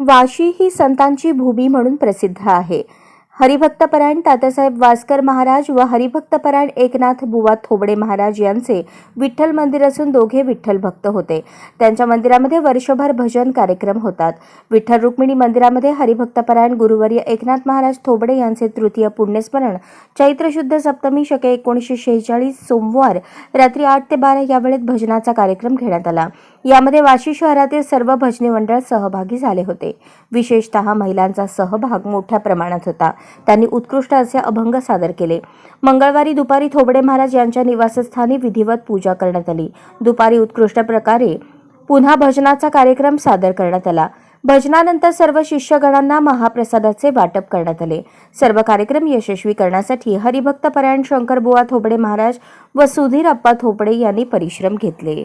वाशी ही संतांची भूमी म्हणून प्रसिद्ध आहे. हरिभक्तपरायण तात्यासाहेब वासकर महाराज व हरिभक्तपरायण एकनाथ बुवा थोबडे महाराज यांचे विठ्ठल मंदिर असून दोघे विठ्ठल भक्त होते. त्यांच्या मंदिरामध्ये वर्षभर भजन कार्यक्रम होतात. विठ्ठल रुक्मिणी मंदिरामध्ये हरिभक्तपरायण गुरुवर्य एकनाथ महाराज थोबडे यांचे तृतीय पुण्यस्मरण चैत्र शुद्ध सप्तमी शके एकोणीसशे शेहेचाळीस सोमवार रात्री आठ ते बारा या वेळेत भजनाचा कार्यक्रम घेण्यात आला. यामध्ये वाशी शहरातील सर्व भजनी मंडळ सहभागी झाले होते. विशेषतः महिलांचा सहभाग मोठ्या प्रमाणात होता. त्यांनी उत्कृष्ट असे अभंग सादर केले. मंगळवारी दुपारी थोबडे महाराज यांच्या निवासस्थानी विधिवत पूजा करण्यात आली. दुपारी उत्कृष्ट प्रकारे पुन्हा भजनाचा कार्यक्रम सादर करण्यात आला. भजनानंतर सर्व शिष्यगणांना महाप्रसादाचे वाटप करण्यात आले. सर्व कार्यक्रम यशस्वी करण्यासाठी हरिभक्त परायण शंकरबुवा थोबडे महाराज व सुधीर अप्पा थोपडे यांनी परिश्रम घेतले.